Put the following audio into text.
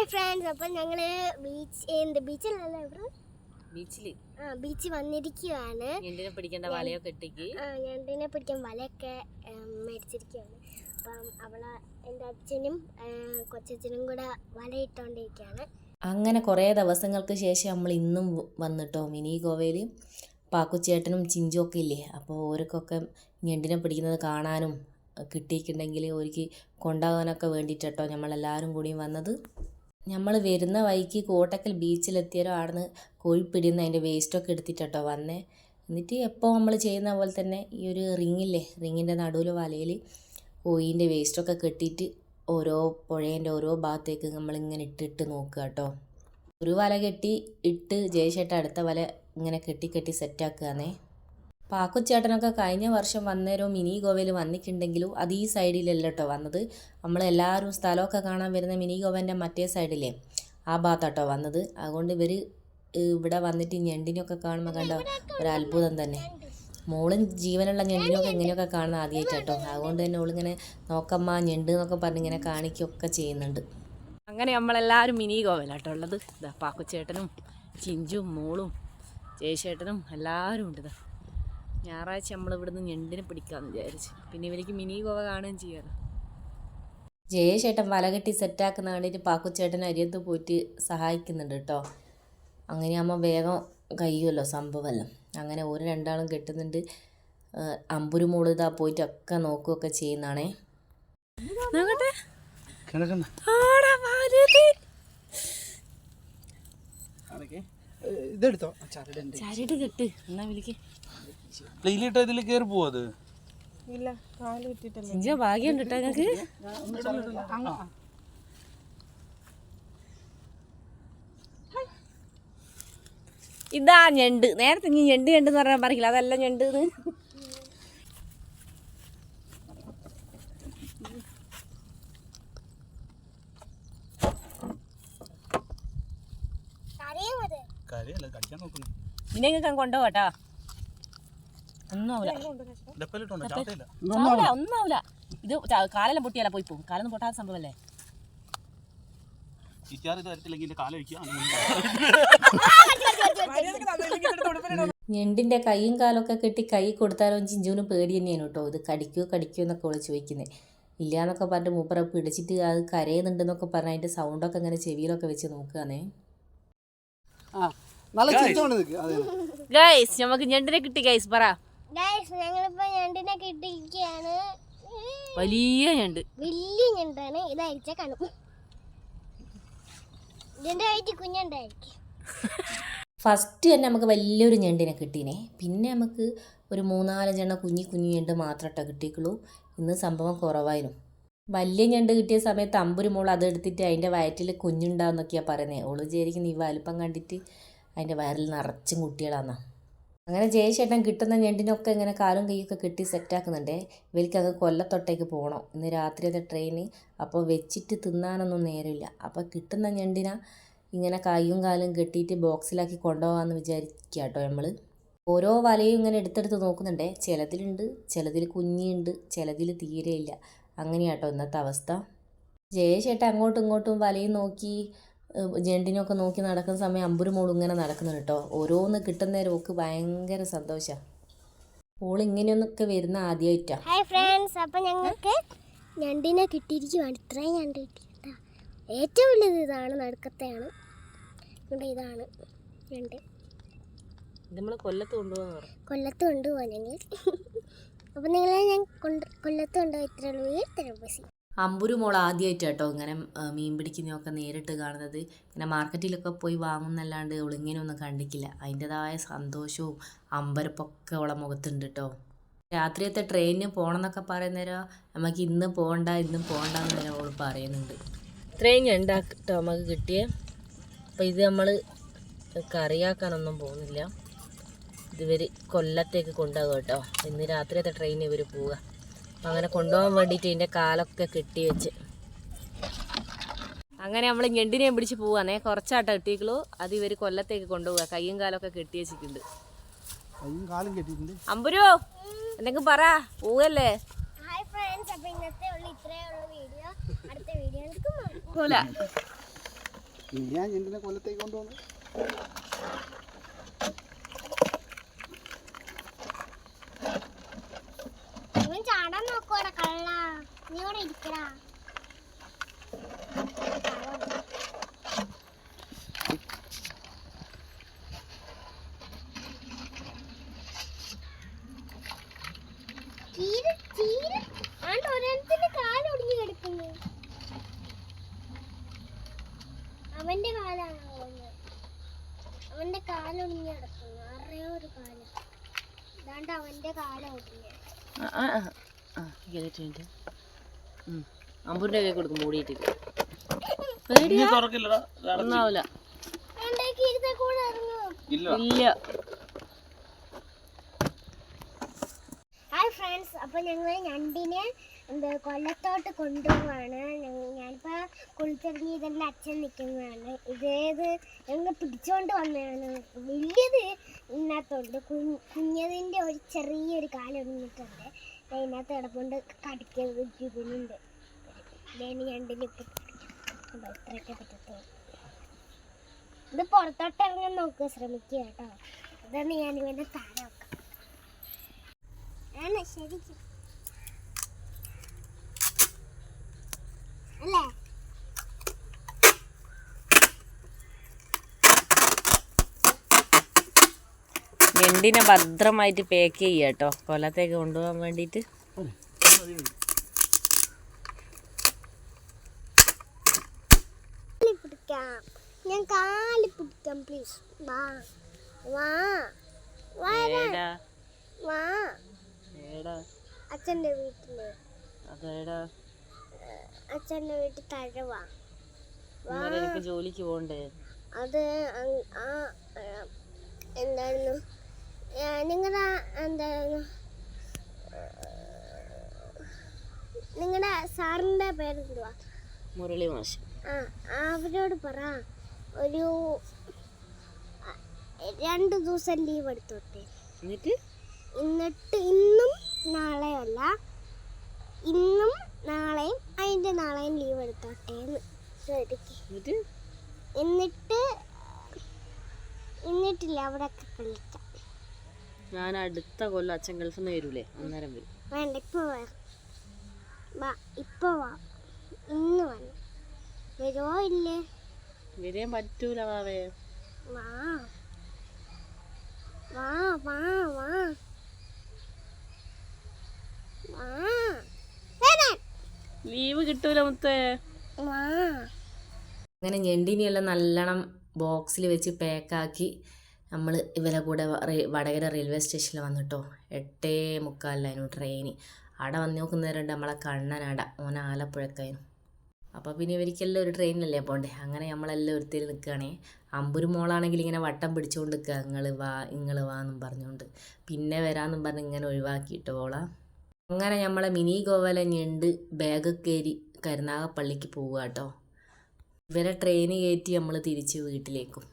Hi friends അപ്പം ഞങ്ങൾ beach എന്ത് ബീച്ചിലല്ല ഇവിടെ? ബീച്ചിൽ ആ ബീച്ച് വന്നിരിക്കുകയാണ് ഞണ്ടിനെ പിടിക്കേണ്ട വലയൊക്കെ ഇട്ടിക്ക്. ആ ഞണ്ടിനെ പിടിക്കാൻ വലയൊക്കെ മേടിച്ചിരിക്കുകയാണ് അപ്പം അവളെ എന്റെ അച്ഛനും കൊച്ചച്ഛനും കൂടെ വല ഇട്ടുകൊണ്ടിരിക്കുകയാണ് അങ്ങനെ കുറേ ദിവസങ്ങൾക്ക് ശേഷം നമ്മൾ ഇന്നും വന്നിട്ടോ മിനി ഗോവയിൽ പാക്കുച്ചേട്ടനും ചിഞ്ചും ഒക്കെ ഇല്ലേ? അപ്പോൾ ഓർക്കൊക്കെ ഞണ്ടിനെ പിടിക്കുന്നത് കാണാനും കിട്ടിയിട്ടുണ്ടെങ്കിൽ ഓർക്ക് കൊണ്ടാകാനൊക്കെ വേണ്ടിയിട്ടോ നമ്മളെല്ലാവരും കൂടിയും വന്നത്. നമ്മൾ വരുന്ന വഴിക്ക് കോട്ടക്കൽ ബീച്ചിലെത്തിയാലോ ആടുന്ന് കോഴിപ്പിടിന്ന് അതിന്റെ വേസ്റ്റൊക്കെ എടുത്തിട്ടോ വന്നേ. എന്നിട്ട് എപ്പോൾ നമ്മൾ ചെയ്യുന്ന പോലെ തന്നെ ഈ ഒരു റിങ്ങില്ലേ റിങ്ങിന്റെ നടുവിൽ വലയിൽ കോഴീന്റെ വേസ്റ്റൊക്കെ കെട്ടിയിട്ട് ഓരോ പുഴേന്റെ ഓരോ ഭാഗത്തേക്ക് നമ്മളിങ്ങനെ ഇട്ടിട്ട് നോക്കുക കേട്ടോ. ഒരു വല കെട്ടി ഇട്ട് ജയശേട്ട അടുത്ത വല ഇങ്ങനെ കെട്ടി കെട്ടി സെറ്റാക്കുകയാണേ പാക്കുച്ചേട്ടനൊക്കെ കഴിഞ്ഞ വർഷം വന്നേരോ മിനി ഗോവയിൽ വന്നിട്ടുണ്ടെങ്കിലും അത് ഈ സൈഡിലല്ല കേട്ടോ വന്നത്. നമ്മളെല്ലാവരും സ്ഥലമൊക്കെ കാണാൻ വരുന്ന മിനി ഗോവന്റെ മറ്റേ സൈഡിലേ ആ ഭാഗത്താട്ടോ വന്നത്. അതുകൊണ്ട് ഇവർ ഇവിടെ വന്നിട്ട് ഞെണ്ടിനൊക്കെ കാണുമ്പോൾ കണ്ട? ഒരു അത്ഭുതം തന്നെ. മോളും ജീവനുള്ള ഞെണ്ടിനൊക്കെ ഇങ്ങനെയൊക്കെ കാണുന്ന ആദ്യമായിട്ടോ അതുകൊണ്ട് തന്നെ ഓളിങ്ങനെ നോക്കമ്മ ഞെണ്ട് എന്നൊക്കെ പറഞ്ഞ് ഇങ്ങനെ കാണിക്കുകയൊക്കെ ചെയ്യുന്നുണ്ട്. അങ്ങനെ നമ്മളെല്ലാവരും മിനി ഗോവയിലാട്ടോ ഉള്ളത്. ഇതാ പാക്കുച്ചേട്ടനും ചിഞ്ചും മോളും ജയശേട്ടനും എല്ലാവരും ഉണ്ട് ഇതാ ഞായറാഴ്ച നമ്മൾ ഇവിടുന്ന് ഞണ്ടിനെ പിടിക്കാമെന്ന് വിചാരിച്ചു. പിന്നെ ഇവർക്ക് മിനി ഗോവ കാണുകയും ചെയ്യാറ് ജയശേട്ടൻ വല കെട്ടി സെറ്റാക്കുന്ന കണ്ടിട്ട് പാക്കുച്ചേട്ടൻ അരിയത്ത് പോയിട്ട് സഹായിക്കുന്നുണ്ട് കേട്ടോ അങ്ങനെയാകുമ്പോൾ വേഗം കഴിയുമല്ലോ സംഭവമല്ലോ. അങ്ങനെ ഒരു രണ്ടാളും കെട്ടുന്നുണ്ട്. അമ്പുരു മോൾ ഇതാ പോയിട്ട് ഒക്കെ നോക്കുകയൊക്കെ ചെയ്യുന്നതാണേ ഇതെടുത്തോ. ചരട് കെട്ട്. എന്നാ വിളിക്ക്. പ്ലെയിലിട്ട് ഇതിൽ കയറി പോവാ അത്? കേട്ടോ ഞങ്ങൾക്ക് ഇതാ ഞണ്ട്. നേരത്തെ ഇനി ഞണ്ട് ഞണ്ട് എന്ന് പറഞ്ഞാൽ പറയില്ല. അതല്ല ഞണ്ട് പിന്നെ കൊണ്ടുപോകട്ടാ ഒന്നും ആവില്ല ചാവില്ല, ഒന്നും ആവില്ല ഇത് കാലെല്ലാം പൊട്ടിയാലോ പോയി പോകും. കാലൊന്നും പൊട്ടാത്ത സംഭവമല്ലേ ഞണ്ടിന്റെ കൈയും കാലൊക്കെ കെട്ടി കൈ കൊടുത്താലോ ചിഞ്ചുവിന് പേടി തന്നെയാണ് കേട്ടോ. ഇത് കടിക്കോ കടിക്കോ എന്നൊക്കെ അവൾ ചോദിക്കുന്നത് ഇല്ല എന്നൊക്കെ പറഞ്ഞിട്ട് മൂപ്പറ പിടിച്ചിട്ട് അത് കരയുന്നുണ്ടെന്നൊക്കെ പറഞ്ഞ് അതിന്റെ സൗണ്ടൊക്കെ ഇങ്ങനെ ചെവിയിലൊക്കെ വെച്ച് നോക്കുകയാണേ ഗൈസ് നമുക്ക് ഞണ്ടിനെ കിട്ടി ഗൈസ് പറ. ഞണ്ടിനെ കിട്ടിയിരിക്കുകയാണ്. വലിയ ഞണ്ട്. വലിയ ഞണ്ടാണ്. ഇതായിരിച്ച കാണും. വയറ്റിൽ കുഞ്ഞുണ്ടായിരിക്കും. ഫസ്റ്റ് തന്നെ നമുക്ക് വലിയൊരു ഞണ്ടിനെ കിട്ടീനെ. പിന്നെ നമുക്ക് ഒരു മൂന്നാലഞ്ചെണ്ണ കുഞ്ഞി കുഞ്ഞി ഞണ്ട് മാത്രമേ കിട്ടിയിട്ടുള്ളൂ ഇന്ന് സംഭവം കുറവായിരുന്നു. വലിയ ഞണ്ട് കിട്ടിയ സമയത്ത് അമ്പൊരു മോൾ അതെടുത്തിട്ട് അതിന്റെ വയറ്റിൽ കുഞ്ഞുണ്ടാവുന്നൊക്കെയാണ് പറയുന്നത് ഓൾ വിചാരിക്കുന്നത് ഈ വലുപ്പം കണ്ടിട്ട് അതിന്റെ വയറിൽ നിറച്ചും കുട്ടികളാന്നാ. അങ്ങനെ ജയശേട്ടൻ കിട്ടുന്ന ഞെണ്ടിനൊക്കെ ഇങ്ങനെ കാലും കൈയൊക്കെ കെട്ടി സെറ്റാക്കുന്നുണ്ടേ വലിക്കൊക്കെ കൊല്ലത്തൊട്ടേക്ക് പോകണം ഇന്ന് രാത്രിയത്തെ ട്രെയിന് അപ്പോൾ വെച്ചിട്ട് തിന്നാനൊന്നും നേരമില്ല. അപ്പോൾ കിട്ടുന്ന ഞെണ്ടിന ഇങ്ങനെ കൈയും കാലും കെട്ടിയിട്ട് ബോക്സിലാക്കി കൊണ്ടുപോകാമെന്ന് വിചാരിക്കുക കേട്ടോ നമ്മൾ ഓരോ വലയും ഇങ്ങനെ എടുത്തെടുത്ത് നോക്കുന്നുണ്ടേ. ചിലതിലുണ്ട് ചിലതിൽ കുഞ്ഞിയുണ്ട് ചിലതിൽ തീരെയില്ല. അങ്ങനെയാട്ടോ ഇന്നത്തെ അവസ്ഥ. ജയശേട്ടൻ അങ്ങോട്ടും ഇങ്ങോട്ടും വലയും നോക്കി ജെണ്ടിനൊക്കെ നോക്കി നടക്കുന്ന സമയം അമ്പുരു മോളും ഇങ്ങനെ നടക്കുന്നുണ്ട് കേട്ടോ. ഓരോന്ന് കിട്ടുന്നേരം ഓക്ക് ഭയങ്കര സന്തോഷമാണ് ഓൾ ഇങ്ങനെയൊന്നൊക്കെ വരുന്ന ആദ്യമായിട്ടാണ് ഹായ് ഫ്രണ്ട്സ് അപ്പം ഞങ്ങൾക്ക് ഞണ്ടിനെ കിട്ടിയിരിക്കുവാണ്. ഇത്രയും ഞണ്ട് കിട്ടിയിട്ടാ. ഏറ്റവും വലിയത് ഇതാണ് നടുക്കത്തെയാണ്. ഇവിടെ ഇതാണ് ഞണ്ട്. നമ്മൾ കൊല്ലത്ത് പറഞ്ഞു. കൊല്ലത്ത് കൊണ്ടുപോകാൻ ഞങ്ങൾ. അപ്പം നിങ്ങളെ ഞാൻ കൊണ്ട് കൊല്ലത്ത് കൊണ്ടുപോയി ഇത്ര ഉള്ളൂ. ഇത്ര ബസ് അമ്പുരു മോൾ ആദ്യമായിട്ട് കേട്ടോ ഇങ്ങനെ മീൻ പിടിക്കുന്നതൊക്കെ നേരിട്ട് കാണുന്നത്. ഇങ്ങനെ മാർക്കറ്റിലൊക്കെ പോയി വാങ്ങുന്നല്ലാണ്ട് ഒളിങ്ങനെയൊന്നും കണ്ടിക്കില്ല അതിന്റെതായ സന്തോഷവും അമ്പരപ്പൊക്കെ അവളെ മുഖത്തുണ്ട് കേട്ടോ രാത്രിയത്തെ ട്രെയിനിന് പോകണം എന്നൊക്കെ പറയുന്നേരം നമുക്ക് ഇന്ന് പോകണ്ട ഇന്നും പോകണ്ട എന്ന് വരെ അവൾ പറയുന്നുണ്ട്. ഇത്രയും ഉണ്ടാക്കിട്ടോ നമുക്ക് കിട്ടിയേ. അപ്പോൾ ഇത് നമ്മൾ കറിയാക്കാനൊന്നും പോകുന്നില്ല. ഇതുവരെ കൊല്ലത്തേക്ക് കൊണ്ടുപോകും കേട്ടോ. ഇന്ന് രാത്രിയത്തെ ട്രെയിനിൽ ഇവർ പോവുക. അങ്ങനെ കൊണ്ടുപോകാൻ വേണ്ടിയിട്ട് ഇതിന്റെ കാലൊക്കെ കെട്ടി വെച്ച്. അങ്ങനെ നമ്മൾ ഞെണ്ടിനെയും പിടിച്ച് പോവാന്നേ കുറച്ചാട്ടോ കിട്ടിയിക്കളൂ അത് ഇവർ കൊല്ലത്തേക്ക് കൊണ്ടുപോവുക. കയ്യും കാലൊക്കെ കെട്ടി വെച്ചിട്ടുണ്ട്. കൈയും കാലും കെട്ടിയിട്ടുണ്ട്. അമ്പുരോ എന്തെങ്കിലും പറ. പോവല്ലേ? ഹായ് കൊല്ലത്തേക്ക് അപ്പം ഇന്നത്തെ ഉള്ളു ഇത്രയേ ഉള്ളൂ വീഡിയോ അടുത്ത വീഡിയോ എടുക്കുമ്പോൾ പോല നീ ആ ഞണ്ടിനെ കൊല്ലത്തേക്ക് കൊണ്ടുപോകുന്നു ഇവൻ ചാടാൻ നോക്കുവാടാ കള്ള നീ ഇവിടെ ഇരിക്കടാ ചീര ചീര ആണ്ട് ഒരെണ്ണത്തിന്റെ കാലൊടിഞ്ഞു കിടക്കുന്നു അവന്റെ കാലാണ് അവന്റെ കാലൊടിഞ്ഞ് കിടക്കുന്നു. അറിയോ ഒരു കാൽ. ഇതാണ്ട് അവന്റെ കാലൊടിഞ്ഞു അമ്പൂരിന്റെ കൈ കൊടുക്കും മൂടിയിട്ടിട്ട് തുറക്കില്ലടാ ഒന്നാവില്ല ഇല്ല. ഇല്ല. ഹായ് ഫ്രണ്ട്സ് അപ്പോൾ ഞങ്ങൾ ഞണ്ടിനെ എന്താ കൊല്ലത്തോട്ട് കൊണ്ടുപോവാണ്. ഞാനിപ്പോൾ കുളിച്ചിറങ്ങി ഇതെന്റെ അച്ഛൻ നിൽക്കുന്നതാണ്. ഇതേത് ഞങ്ങൾ പിടിച്ചുകൊണ്ട് വന്നതാണ്. വലിയത് ഇന്നത്തോണ്ട് കുഞ്ഞതിന്റെ കുഞ്ഞതിന്റെ ഒരു ചെറിയൊരു കാലൊടിഞ്ഞിട്ടുണ്ട് ദേ ഇതിനകത്ത് കിടപ്പുണ്ട്. കടിക്കുന്നത് ജുബിനുണ്ട്. ഇതേന് ഞണ്ടിന് ഇപ്പം ഇത്രയൊക്കെ പറ്റത്തുള്ളൂ. ഇത് പുറത്തോട്ട് ഇറങ്ങാൻ നോക്കുക ശ്രമിക്കുക കേട്ടോ. ഇതാണ് ഞാൻ ഇവന്റെ താഴെ വെക്കാം ആണ് ശരിക്കും. ഞണ്ടിനെ ഭദ്രമായിട്ട് പാക്ക് ചെയ്യുക കേട്ടോ കൊല്ലത്തേക്ക് കൊണ്ടുപോകാൻ വേണ്ടിയിട്ട്. ഞാൻ കാൽ പിടിക്കാം പ്ലീസ് വാ. വാ. വാ അച്ഛന്റെ വീട്ടിൽ. അച്ഛന്റെ വീട്ടിൽ എനിക്ക് ജോലിക്ക് പോണ്ടേ അത് എന്തായിരുന്നു? നിങ്ങളുടെ എന്തായിരുന്നു നിങ്ങളുടെ സാറിന്റെ പേരെന്തുവാ മുരളി മാഷ് ആ അവരോട് പറ. ഒരു രണ്ട് ദിവസം ലീവ് എടുത്തോട്ടെ. എന്നിട്ട്? എന്നിട്ട് ഇന്നും നാളെയല്ല ഇന്നും നാളെയും അതിന്റെ നാളെയും ലീവ് എടുത്തോട്ടെ എന്നിട്ട്? എന്നിട്ട് എന്നിട്ടില്ല അവിടെ കളിക്കാം ഞാൻ അടുത്ത കൊല്ലം അച്ഛൻ ഗൾഫിൽ നിന്ന് വരൂലേ? അന്നേരം വരും. വേണ്ട വാ. വാ ഇന്ന് വന്നു വരുമോ ഇല്ലേ? വരാൻ പറ്റൂല വാവേ വാ. വാ വാ വാ. ലീവ് കിട്ടൂല മുത്തേ. അങ്ങനെ ഞെണ്ടിനെയെല്ലാം നല്ലോണം ബോക്സിൽ വെച്ച് പാക്കാക്കി നമ്മൾ ഇവരെ കൂടെ വടകര റെയിൽവേ സ്റ്റേഷനിൽ വന്നിട്ടോ? എട്ടേ മുക്കാലിലായിരുന്നു ട്രെയിന് അവിടെ വന്ന് നോക്കുന്നവരുണ്ട് നമ്മളെ കണ്ണനാട ഓന ആലപ്പുഴക്കായിരുന്നു. അപ്പോൾ പിന്നെ ഇവർക്കെല്ലാം ഒരു ട്രെയിനിലല്ലേ പോണ്ടേ? അങ്ങനെ നമ്മളെല്ലാം ഒരുത്തേൽ നിൽക്കുകയാണേ അമ്പൊരു മോളാണെങ്കിൽ ഇങ്ങനെ വട്ടം പിടിച്ചുകൊണ്ട് നിൽക്കുക നിങ്ങൾ വാ നിങ്ങൾ വാ എന്നും പറഞ്ഞുകൊണ്ട് പിന്നെ വരാമെന്നും പറഞ്ഞ് ഇങ്ങനെ ഒഴിവാക്കിയിട്ട് പോളാം അങ്ങനെ നമ്മളെ മിനി ഗോവല ഞണ്ട് ബാഗ് കയറി കരുനാഗപ്പള്ളിക്ക് പോവുക കേട്ടോ ഇവരെ ട്രെയിന് കയറ്റി നമ്മൾ തിരിച്ച് വീട്ടിലേക്കും.